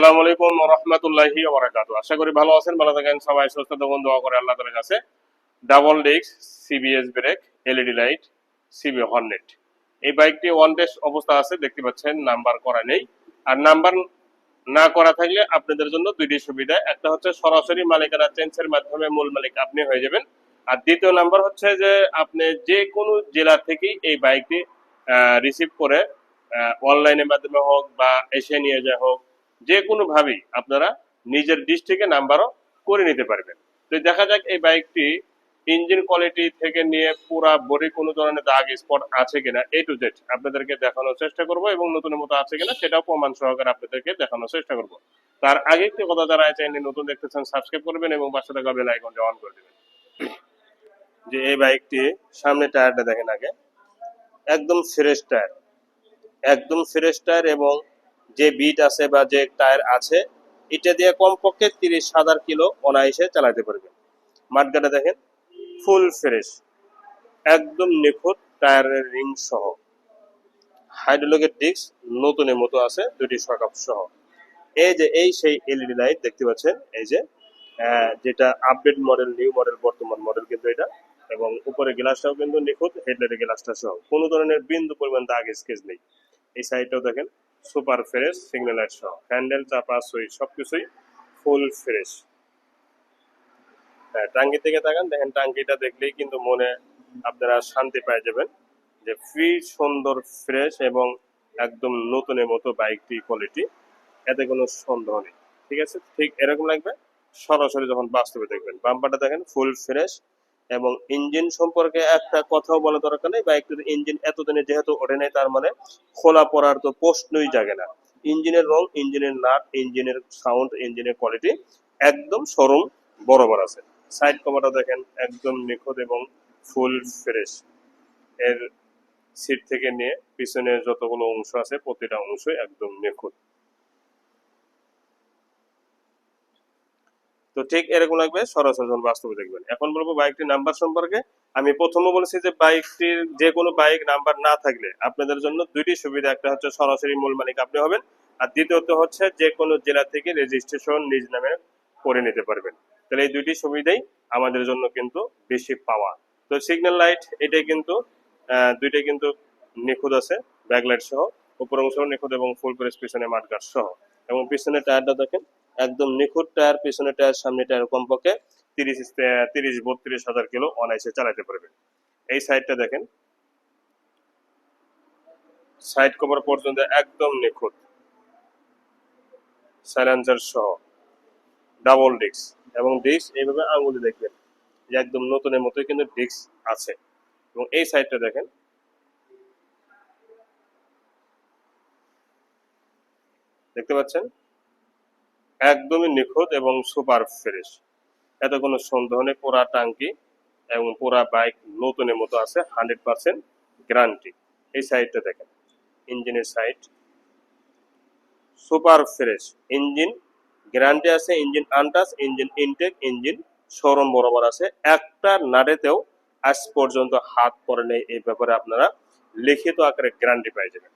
আসসালামু আলাইকুম আশা করি ভালো আছেন, ভালো থাকেন, সবাই সুস্থ থাকুন, দোয়া কাছে। Double disc CBS brake LED light CB Hornet. এই বাইকটি ওয়ান অবস্থা আছে, দেখতে পাচ্ছেন, নাম্বার করা নেই। আর নাম্বার না করা থাকলে আপনাদের জন্য দুইটি সুবিধা। একটা হচ্ছে সরাসরি মালিকানা চেঞ্জের মাধ্যমে মূল মালিক আপনি হয়ে যাবেন। আর দ্বিতীয় নাম্বার হচ্ছে যে, আপনি যে কোনো জেলা থেকেই এই বাইকটি রিসিভ করে অনলাইনের মাধ্যমে হোক বা এসে নিয়ে যা হোক যে কোনো ভাবেই আপনারা নিজের ডিস্ট্রিক্টে নাম্বারও করে নিতে পারবেন। তো দেখা যাক এই বাইকটি ইঞ্জিন কোয়ালিটি থেকে নিয়ে পুরা বডি কোনো ধরনের দাগ স্পট আছে কিনা এ টু জেড আপনাদেরকে দেখানোর চেষ্টা করব এবং নতুন মতো আছে কিনা সেটাও প্রমাণ সহকারে আপনাদেরকে দেখানোর চেষ্টা করব। তার আগে একটি কথা যারা চ্যানেল নতুন দেখতেছেন সাবস্ক্রাইব করবেন এবং পাশে থাকা বেল আইকনটা অন করে দেবেন। যে এই বাইকটি সামনে টায়ারটা দেখেন আগে, একদম ফ্রেশ টায়ার একদম ফ্রেশ টায়ার এবং যে বিট আছে বা যে টায়ার আছে, এটা দিয়ে কমপক্ষে তিরিশ হাজার কিলো অনায়াসে চালাতে পারবেন মাঠগাটা দেখেন, ফুল ফ্রেশ, একদম নিখুঁত টায়ারের রিং সহ। হাইড্রোলিকের ডিস্ক নতুনের মতো আছে, দুটি সকাপ সহ। এই যে, এই সেই এলইডি লাইট দেখতে পাচ্ছেন, এই যে যেটা আপডেট মডেল, নিউ মডেল, বর্তমান মডেল কিন্তু এটা। এবং উপরে গ্লাসটাও কিন্তু নিখুঁত, হেডলাইটের গ্লাসটা সহ। কোনো ধরনের বিন্দু পরিমাণ দাগ, স্কেচ নেই। এই সাইডটাও দেখেন super fresh signal light handle, চাপা সুইচ সবকিছুই ফুল ফ্রেশ। হ্যাঁ টাঙ্কি থেকে তাকান, দেখেন টাঙ্কিটা দেখলেই কিন্তু মনে আপনারা শান্তি পেয়ে যাবেন যে ফ্রি সুন্দর ফ্রেশ এবং একদম নতুনের মতো বাইকটি কোয়ালিটি এতে কোনো সন্দেহ নেই। ঠিক আছে? ঠিক এরকম লাগবে, সরাসরি যখন বাস্তবে দেখবেন। বাম্পারটা দেখেন, ফুল ফ্রেশ এবং ইঞ্জিন সম্পর্কে একটা কথাও বলা দরকার নেই বাইকটির ইঞ্জিন এতদিনে যেহেতু ওঠে নাই, তার মানে খোলা পড়ার তো প্রশ্নই জাগে না। ইঞ্জিনের রং ইঞ্জিনের নাট ইঞ্জিনের সাউন্ড ইঞ্জিনের কোয়ালিটি একদম সরম বরাবর আছে। সাইড কভারটা দেখেন, একদম নিখুঁত এবং ফুল ফ্রেশ এর সিট থেকে নিয়ে পিছনে যতগুলো অংশ আছে, প্রতিটা অংশই একদম নিখুঁত। তো ঠিক এরকম লাগবে, সরাসরি যখন বাস্তবে দেখবেন। এখন বলব বাইকটির নাম্বার সম্পর্কে। আমি প্রথমে বলেছি যে বাইকটির যে কোনো বাইক নাম্বার না থাকলে আপনাদের জন্য দুইটি সুবিধা, একটা হচ্ছে সরাসরি মূল মালিক আপনি হবেন, আর দ্বিতীয়ত হচ্ছে যে কোনো জেলা থেকে রেজিস্ট্রেশন নিজ নামে করে নিতে পারবেন। তাহলে এই দুইটি সুবিধাই আমাদের জন্য কিন্তু বেশি পাওয়া তো সিগন্যাল লাইট এটাই কিন্তু দুইটাই কিন্তু নিখুঁত আছে ব্যাকলাইট সহ, উপর অংশ নিখুঁত এবং ফুল প্রেস পিছনে মাঠগাট সহ। এবং পিছনে টায়ারটা দেখেন একদম নিখুঁত টায়ার পিছনে টায়ার সামনে টায়ার কমপক্ষে তিরিশ তিরিশ, বত্রিশ হাজার কিলো অনায়াসে চালাতে পারবেন। এই সাইডটা দেখেন। সাইড কভার পর্যন্ত একদম নিখুঁত। সাইলেন্সার সহ। ডাবল ডিস্ক এবং ডিস্ক এইভাবে আঙুলে দেখবেন যে একদম নতুনের মতোই কিন্তু ডিস্ক আছে। এবং এই সাইডটা দেখেন। দেখতে পাচ্ছেন? একদমই নিখুঁত এবং সুপার ফ্রেশ। এত কোনো সন্দেহ নেই, পুরা টাঙ্কি এবং পুরা বাইক নতুনের মতো আছে, হান্ড্রেড পার্সেন্ট গ্যারান্টি। এই সাইডটা দেখেন, ইঞ্জিনের side. Super fresh, engine guarantee আছে, engine untouched engine intact, engine showroom বরাবর আছে। একটা নাড়েতেও আজ পর্যন্ত হাত পড়ে নেই, এই ব্যাপারে আপনারা লিখিত আকারে গ্যারান্টি পেয়ে যাবেন।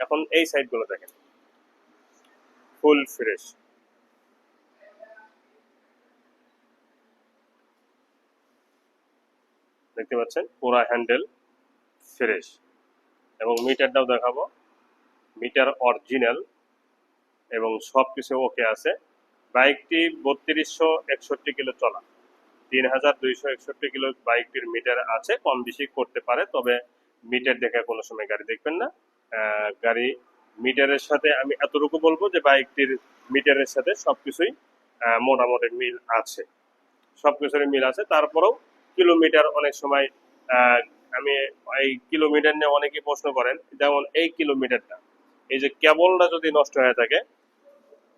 এখন এই সাইডগুলো দেখেন, ফুল ফ্রেশ। দেখতে পাচ্ছেন, পুরা হ্যান্ডেল ফ্রেশ এবং মিটারটাও দেখাবো। মিটার অরিজিনাল এবং সব কিছু ওকে আছে। বাইকটি বত্রিশশো একষট্টি কিলো চলা। তিন হাজার দুইশো একষট্টি কিলো বাইকটির মিটার আছে, কম বেশি করতে পারে, তবে মিটার দেখে কোনো সময় গাড়ি দেখবেন না। গাড়ি মিটারের সাথে আমি এতটুকু বলব যে বাইকটির মিটারের সাথে সবকিছুই মোটামুটি মিল আছে। সবকিছুরই মিল আছে। তারপরেও কিলোমিটার অনেক সময় আমি এই কিলোমিটার নিয়ে অনেকেই প্রশ্ন করেন, যেমন এই কিলোমিটারটা, এই যে কেবলটা যদি নষ্ট হয়ে থাকে,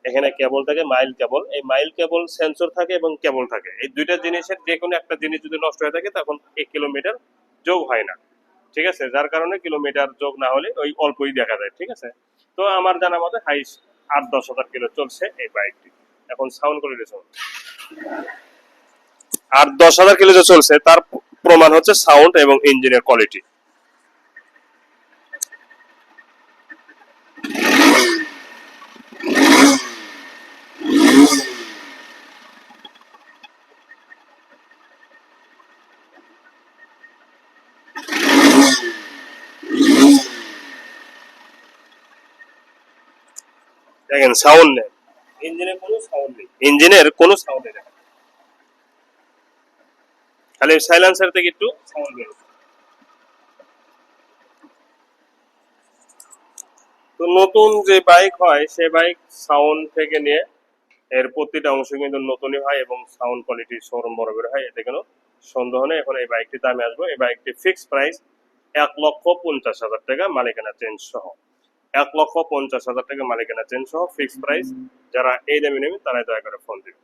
এখানে কেবল থাকে, মাইল কেবল, এই মাইল কেবল সেন্সর থাকে এবং কেবল থাকে। এই দুইটা জিনিসের যে কোনো একটা জিনিস যদি নষ্ট হয়ে থাকে, তখন এই কিলোমিটার যোগ হয় না, ঠিক আছে? যার কারণে কিলোমিটার যোগ না হলে ওই অল্পই দেখা যায়, ঠিক আছে? তো আমার জানা মতে হাইস আট দশ হাজার কিলো চলছে এই বাইকটি। এখন সাউন্ড করে দিয়েছে। আর দশ হাজার কিলো যে চলছে তার প্রমাণ হচ্ছে সাউন্ড এবং ইঞ্জিনের কোয়ালিটি দেখেন সাউন্ড নেই। ইঞ্জিনের কোনো সাউন্ড নেই। ইঞ্জিনের কোনো সাউন্ড নেই। খালি সাইলেন্সার থেকে একটু সাউন্ড বের তো নতুন যে বাইক হয় সেই বাইক সাউন্ড থেকে নিয়ে এর প্রতিটা অংশ কিন্তু নতুনই হয় এবং সাউন্ড কোয়ালিটি শোরুম বরাবর হয়, এতে কোনো সন্দেহ নেই। এখন এই বাইকটি দামে আসব। এই বাইকটি ফিক্স প্রাইস এক লক্ষ পঞ্চাশ হাজার টাকা মালিকানা চেঞ্জ সহ। এক লক্ষ পঞ্চাশ হাজার টাকা মালিকানা চেঞ্জ সহ ফিক্স প্রাইস যারা এই দামে নেবেন তারাই দয়া করে ফোন দিবেন